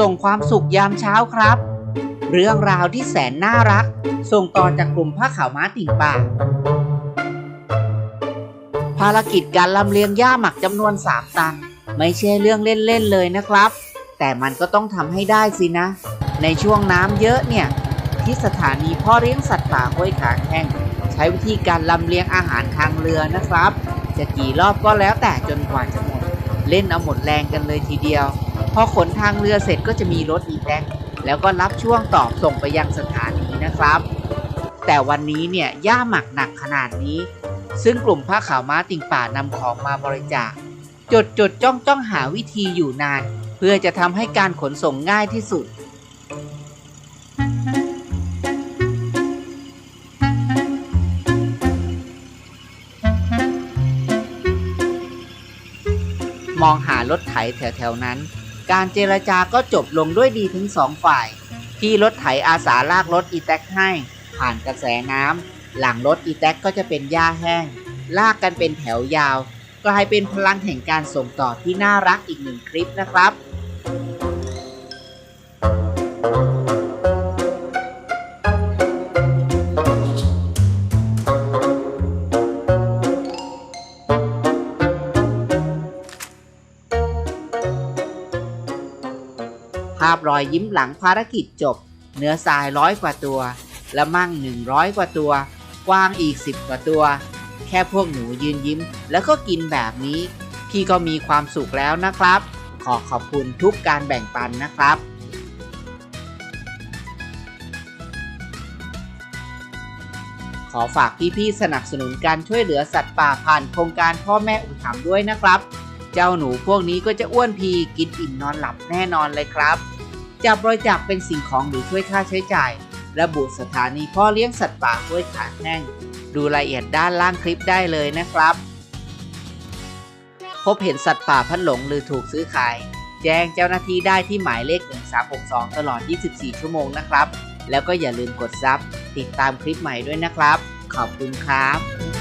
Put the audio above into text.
ส่งความสุขยามเช้าครับ เรื่องราวที่แสนน่ารัก ส่งต่อจากกลุ่มผ้าขาวม้าติ่งป่า ภารกิจการลำเลียงหญ้าหมักจำนวน 3 ตัน ไม่ใช่เรื่องเล่นๆเลยนะครับ แต่มันก็ต้องทำให้ได้สินะ ในช่วงน้ำเยอะเนี่ย ที่สถานีพ่อเลี้ยงสัตว์ป่าห้วยขาแข้งใช้วิธีการลำเลียงอาหารทางเรือนะครับ จะกี่รอบก็แล้วแต่จนกว่าจะ เล่นเอาหมดแรงกันเลยทีเดียว พอขนทางเรือเสร็จก็จะมีรถอีแท็กแล้วก็รับช่วงตอบส่งไปยังสถานีนะครับ แต่วันนี้เนี่ยย่าหมักหนักขนาดนี้ ซึ่งกลุ่มผ้าขาวม้าติ่งป่านำของมาบริจาคจดจดจ้องจ้องหาวิธีอยู่นาน เพื่อจะทำให้การขนส่งง่ายที่สุด มองหารถไถแถวๆนั้น การเจรจาก็จบลงด้วยดีทั้งสองฝ่ายที่รถไถอาสาลากรถอีแท็กให้ ผ่านกระแสน้ำหลังรถอีแท็กก็จะเป็นหญ้าแห้ง ลากกันเป็นแถวยาว กลายเป็นพลังแห่งการส่งต่อที่น่ารักอีกหนึ่งคลิปนะครับ ภาพรอยยิ้มหลังภารกิจจบ เนื้อทรายร้อยกว่าตัวและมั่ง100กว่าตัว กวางอีก10กว่าตัว แค่พวกหนูยืนยิ้ม แล้วก็กินแบบนี้ พี่ก็มีความสุขแล้วนะครับ ขอขอบคุณทุกการแบ่งปันนะครับขอฝากพี่ๆสนับสนุนการช่วยเหลือสัตว์ป่าผ่านโครงการพ่อแม่อุถัมภ์ด้วยนะครับ เจ้าหนูพวกนี้ก็จะอ้วนพีกินอิ่มนอนหลับแน่นอนเลยครับ จะบริจาคเป็นสิ่งของหรือช่วยค่าใช้จ่าย ระบุสถานีพ่อเลี้ยงสัตว์ป่าห้วยขาแห้ง ดูรายละเอียดด้านล่างคลิปได้เลยนะครับ พบเห็นสัตว์ป่าพัดหลงหรือถูกซื้อขาย แจ้งเจ้าหน้าที่ได้ที่หมายเลข 1362 ตลอด 24 ชั่วโมงนะครับ แล้วก็อย่าลืมกดซับติดตามคลิปใหม่ด้วยนะครับ ขอบคุณครับ